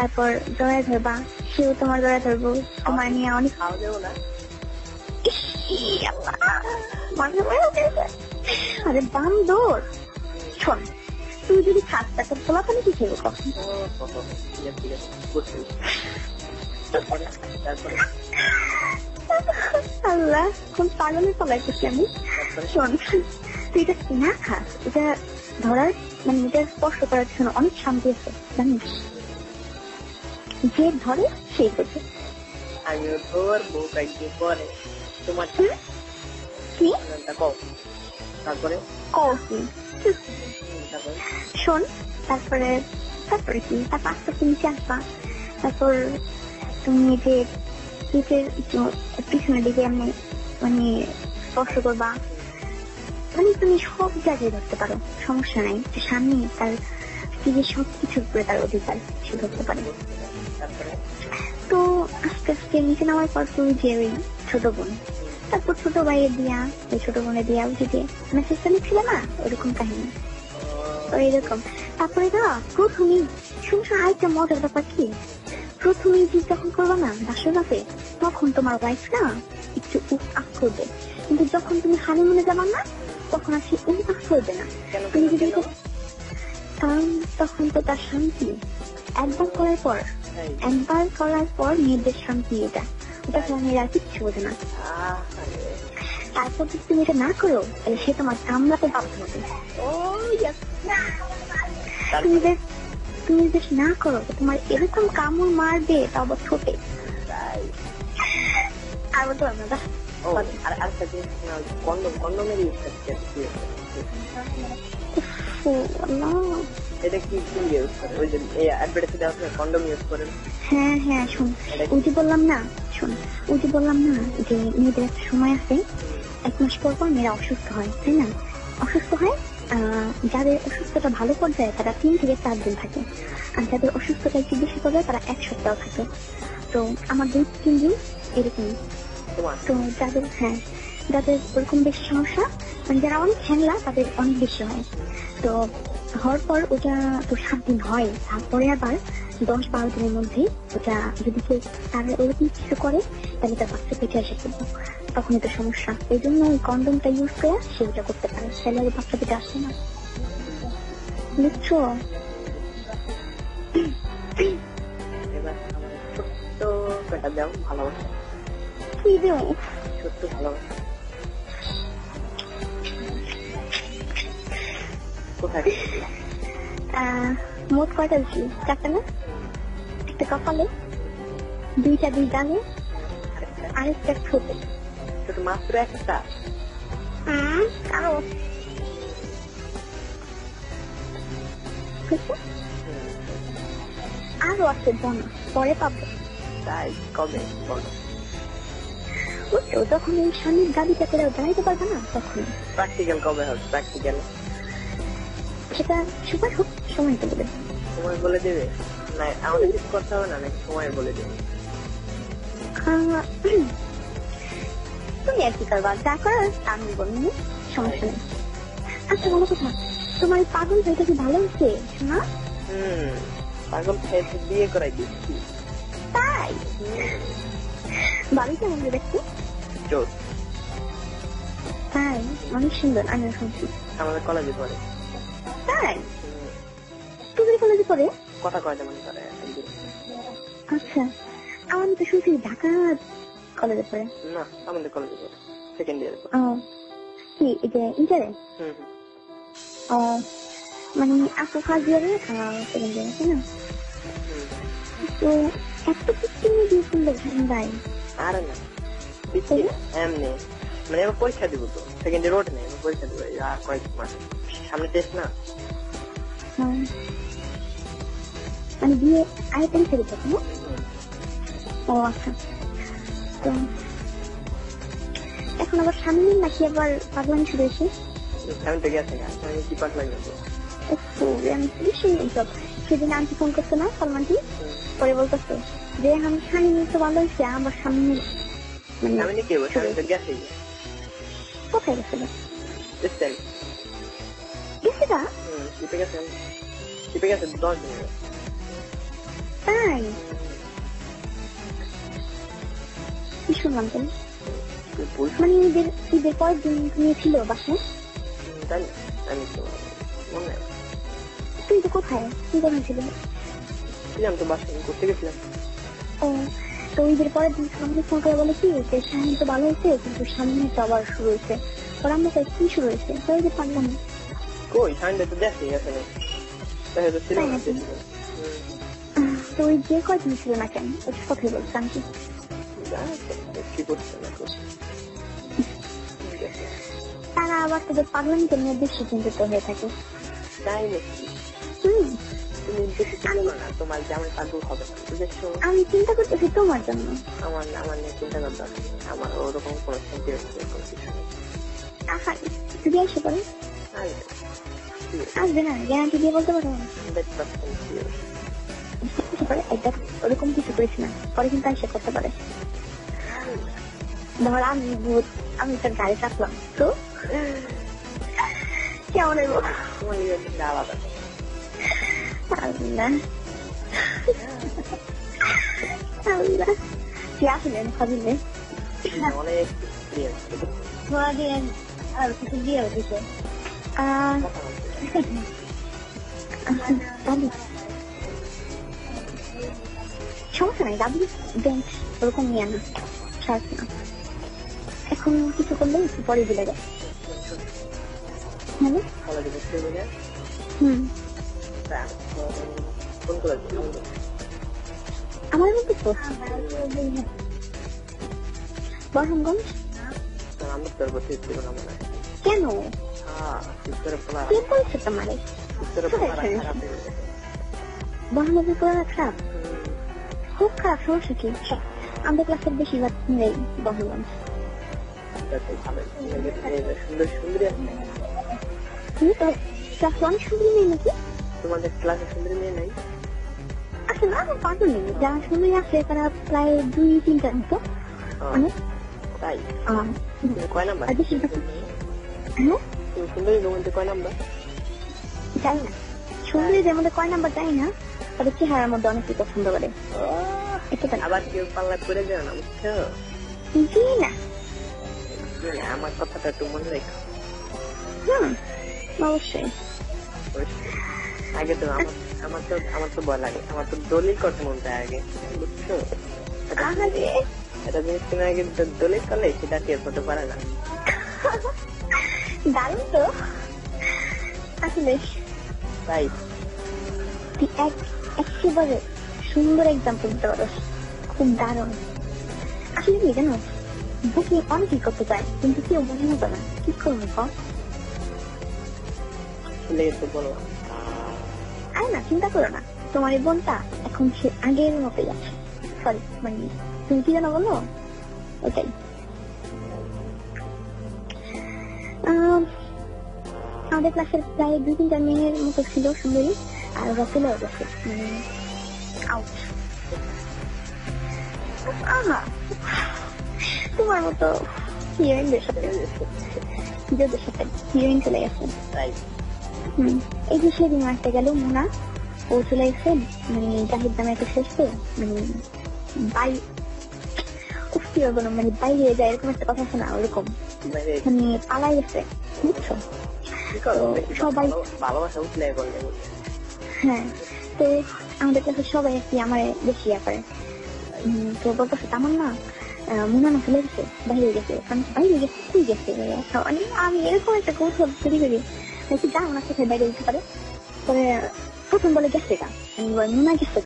তারপর জড়ায় ধরবা, সেও তোমার জড়ায় ধরবো। তোমার নিয়ে অনেক আরে বাম দৌড় শোন, তুই যদি খাস তাকে পোলা পানি কি খেয়ে আল্লাহ, কোন পাগলের পলাই করছি আমি? শোন, তুই এটা না খাস? এটা ধরার মানে এটা স্পর্শ করার জন্য অনেক শান্তি আছে, জানিস? যে ধরে সেই বোঝে আমিও ধরবো কয়েকদিন পরে তোমার কি? কও। তারপরে? শোন তারপরে তারপরে কি? তারপর আস্তে আস্তে নিচে আসবা। তারপর তুমি যে পিঠের পিছনের দিকে এমনি মানে স্পর্শ করবা। মানে তুমি সব জায়গায় ধরতে পারো সমস্যা নাই। সামনে তার নিজের সব কিছুর উপরে তার অধিকার সে ধরতে পারে। তারপরে? তো আস্তে আস্তে নিচে নামার পর তুই যে ওই ছোট বোন তারপর ছোট ভাইয়ের দিয়া ওই ছোট বোনের দিয়া ওই যে মেসেজটা লিখছিল না ওরকম কাহিনী। তো এরকম। তারপরে না প্রথমেই শুনছো আরেকটা মজার ব্যাপার কি? যে যখন করবা না বাসর রাতে তখন তোমার ওয়াইফ না একটু উফ আফ করবে। কিন্তু যখন তুমি হানিমুনে যাবা না তখন আর সে উফ আফ করবে না। তুমি যদি? কারণ তখন তো তার শান্তি। একবার করার পর একবার করার পর মেয়েদের শান্তি এটা মেয়েরা কিচ্ছু বোঝে না তারপর যদি তুমি এটা না করো তাহলে সে তোমার কামড়াতে বাধ্য হবে তুমি বেশ না করো তোমার এরকম কামড় মারবে তাও ঠোঁটে তাই। আর বলতে পারব না আর জিনিস কন্ডম কন্ডমের ইউজ করছে কি? ও, আল্লাহ। এটা কি কি ইউজ ওই যে এই অ্যাডভার্টাইজে দেওয়া আছে কন্ডম ইউজ করেন হ্যাঁ হ্যাঁ শোন। ওই যে বললাম না শোন। ওই যে বললাম না যে মেয়েদের একটা সময় আছে এক মাস পর পর মেয়েরা অসুস্থ হয় তাই না? অসুস্থ হয় যাদের অসুস্থতা ভালো পর্যায়ে তারা তিন থেকে চার দিন থাকে। আর যাদের অসুস্থতা একটু বেশি পর্যায়ে তারা এক সপ্তাহ থাকে। তো আমার দুই তিন দিন এরকম। তো যাদের হ্যাঁ যাদের ওরকম বেশি সমস্যা মানে যারা অনেক হ্যাংলা তাদের অনেক বেশি হয়। তো হওয়ার পর ওটা তো সাত দিন হয়। তারপরে আবার দশ বারো দিনের মধ্যে ওটা যদি কেউ তার ওরকম কিছু করে তাহলে তার বাচ্চা পেটে এসে পড়ব। তখন এটা সমস্যা। এই জন্য ওই কন্ডমটা ইউজ করে সে ওটা করতে পারে। আর বাচ্চা পেটে আসে না। বুঝছ? ছোট্ট দাও ভালোবাসা। কি দেবো ছোট্ট ভালোবাসা। আহ, মোট কয়টা দিচ্ছি চারটা না? একটা কপালে দুইটা দুই ডালে আরেকটা ঠোঁটে। ছোট মাত্র একটা? হুম আরও আরও আছে বোনা পরে পাবো। তাই কবে বলো? যখন এই স্বামীর গাড়িটা করে দাঁড়াইতে পারবে না তখন। প্র্যাকটিক্যাল কবে হবে? প্র্যাকটিক্যাল সেটা সময় হোক সময় তো বলে সময় বলে দেবে? না আমাদের কিছু করতে হবে না নাকি সময় বলে দেবে? তুমি আর কি করবা? যা করার আমি বলব সমস্যা নেই। আচ্ছা বলো কথা তোমার পাগল ভাইটা কি ভালো হচ্ছে হুম পাগল খেয়েছে বিয়ে করাই দিচ্ছি। তাই? বাড়ি কেমন দেখতে? তাই অনেক সুন্দর আমি শুনছি। আমাদের কলেজে পড়ে। তাই? তুমি কলেজে পড়ে কথা কয়টা করে আচ্ছা আমার তো শুনছি ঢাকা কলেজে পড়ে না আমাদের কলেজে পড়ে সেকেন্ড ইয়ারে পড়ে ও কি এই ইন্টারে হুম হুম। ও মানে আপু ফার্স্ট ইয়ারে সেকেন্ড ইয়ারে তাই না? হুম। তো এত কিছু দিয়ে সুন্দর ভাই আর না দিচ্ছি না, এমনি। মানে এবার পরীক্ষা দিব তো। সেকেন্ড ইয়ার ওঠে নেই এবার পরীক্ষা দিব। আর কয়েক মাস। সামনে টেস্ট না। মানে বিয়ে আগে পরীক্ষা দিতে হবে, না? ও আচ্ছা। তো এখন আবার সামনে নাকি আবার পাগলামি শুরু হয়েছে? আমি তো গেছে আমি কি লাগবে একটু আমি সেদিন আন্টি ফোন করতো না সালমানটি। পরে বলতেছে যে আমি সামনে তো ভালো হয়েছে আমার সামনে মানে আমি নাকি বলছি আমি তো গেছে কোথায় গেছিল স্পেন শিপে গেছেন শিপে গেছেন দশ দিন তাই কি শুনলাম তুমি মানে ঈদের ঈদের পরের দিন তুমি ছিল বাসায় তাই আমি তুই তো কোথায় তুই কোথায় ছিল তো বাসায় ঘুরতে গেছিলাম ও তো ঈদের পরের দিন সামনে ফোন করে বলে কি যে সামনে তো ভালো হয়েছে কিন্তু সামনে তো আবার শুরু হয়েছে। ওর আমরা কই কি শুরু হয়েছে? তো যে পারলাম। কই ঠান্ডা তো দেখে দেখে তো না ওই যে কয়দিন ছিল না কেন? ওটা কথাই বলছিলাম কি তারা আবার তোদের পাগলামিকে নিয়ে বেশি চিন্তিত হয়ে থাকে। তাই নাকি? হুম। তুমি বেশি না তোমার জামাই হবে না বুঝেছ আমি চিন্তা করতেছি তোমার জন্য। আমার আমার নিয়ে চিন্তা হবে আমার ওরকম কোনো চিন্তা হচ্ছে কোনো কিছু নেই। আহা যদি আসে পরে আসবে না গ্যারান্টি দিয়ে বলতে পারো ওরকম কিছু করিস না। পরে কিন্তু আসে করতে পারে। ধর আমি ভূত আমি তার গাড়ি চাপলাম। তো? কেমন আলাদা আল্লাহ আল্লাহ তুই আসলেন খাবিলে অনেক দিয়ে আর কিছু দিয়ে বলতে দাবি সমস্যা নাই দাবি বেঞ্চ ওরকম নিয়ে না এখন কিছু করলে একটু পরে দিলে যায় হ্যালো হুম আমার মধ্যে মনে কেন? আমাদের ক্লাসের বেশিরভাগ নেই সুন্দর নেই নাকি? তোমাদের ক্লাসে সুন্দরী মেয়ে নাই। আসলে আমার পাগল নেই। যারা শুনে আছে তারা প্রায় দুই তিনটার মতো হ্যাঁ, মানে তাই? কয় নাম্বার? তুমি সুন্দরী মধ্যে কয় নাম্বার? জানি না। সুন্দরীদের মধ্যে কয় নাম্বার জানি না তাদের চেহারার মধ্যে অনেকেই পছন্দ করে। আবার কেউ পাল্লা করে যাও না বুঝছ? জি না। আমার কথাটা একটু মনে রেখো। হুম অবশ্যই। আগে তো আমার তো আমার তো ভয় লাগে আমার তো দলিল করতে মন চায় আগে। বুঝছ? এটা জিনিস তুমি আগে দলিল করলে সেটা টের হতে পারে না। দারুণ তো। আসলে তাই? তুই এক একেবারে সুন্দর এক্সাম্পল দিতে পারস খুব দারুণ। আসলে কি জানো? বুকে অনেকেই করতে চায় কিন্তু কেউ মনে হতো না কি করব চলে গেছে বললাম। আরে না, চিন্তা করো না। তোমার এই বোনটা এখন সে আগের মতোই আছে। সরি মানে তুমি কি যেন বলো? ওটাই আমাদের ক্লাসের প্রায় দুই তিনটা মেয়ের মতো ছিল সুন্দরী, আর ওরা চলেও গেছে মানে আউট তোমার মতো হিরোইনদের সাথে হিরোদের সাথে হিরোইন চলে গেছে। হুম। এই যে সেদিন মারতে গেল মোনা ও চলে গেছে মানে জাহিদ নামে একটা শেষ মানে বাই উফ কি বলব না, মানে বাইরে যায় এরকম একটা কথা শোনা ওরকম। মানে পালাই গেছে বুঝছ? সবাই- ভালোবাসা উঠলে হ্যাঁ তো আমাদের কাছে সবাই আর কি আমার বেশি উম, তো বলতেছে তেমন না মোনা না চলে গেছে বাইরে গেছে। আমি বাইরে গেছে তুই গেছে? আমি এরকম একটা কৌশল তৈরি করি। বলছি যাও না কোথায় বাইরে যেতে পারে পরে প্রথম বলে গেছে গা আমি বলি মোনা গেছে